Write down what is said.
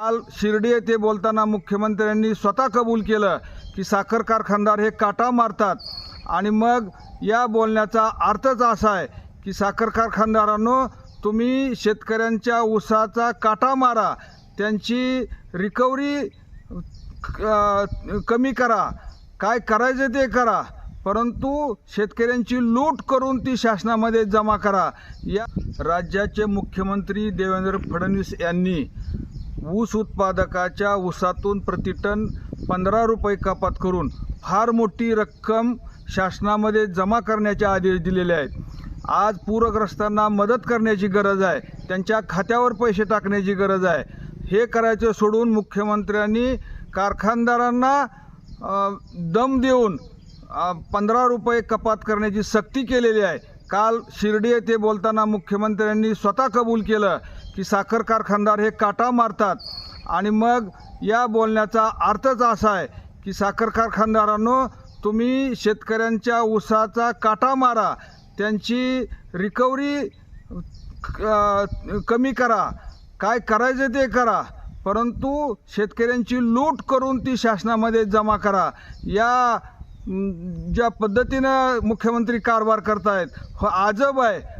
काल शिर्डी येथे बोलताना मुख्यमंत्र्यांनी स्वतः कबूल केलं की साखर कारखानदार हे काटा मारतात. आणि मग या बोलण्याचा अर्थच असा आहे की साखर कारखानदारांनो तुम्ही शेतकऱ्यांच्या ऊसाचा काटा मारा त्यांची रिकव्हरी कमी करा काय करायचं ते करा परंतु शेतकऱ्यांची लूट करून ती शासनामध्ये जमा करा. या राज्याचे मुख्यमंत्री देवेंद्र फडणवीस यांनी ऊस उत्पादकाच्या ऊसातून प्रतिटन पंधरा रुपये कपात करून फार मोठी रक्कम शासनामध्ये जमा करण्याचे आदेश दिलेले आहेत. आज पूरग्रस्तांना मदत करण्याची गरज आहे. त्यांच्या खात्यावर पैसे टाकण्याची गरज आहे. हे करायचं सोडून मुख्यमंत्र्यांनी कारखानदारांना दम देऊन पंधरा रुपये कपात करण्याची सक्ती केलेली आहे. काल शिर्डी येथे बोलताना मुख्यमंत्र्यांनी स्वतः कबूल केलं की साखर कारखानदार हे काटा मारतात. आणि मग या बोलण्याचा अर्थच असा आहे की साखर कारखानदारांनो तुम्ही शेतकऱ्यांच्या ऊसाचा काटा मारा त्यांची रिकव्हरी कमी करा काय करायचं ते करा परंतु शेतकऱ्यांची लूट करून ती शासनामध्ये जमा करा. या ज्या पद्धतीनं मुख्यमंत्री कारभार करतायत हो आजब आहे.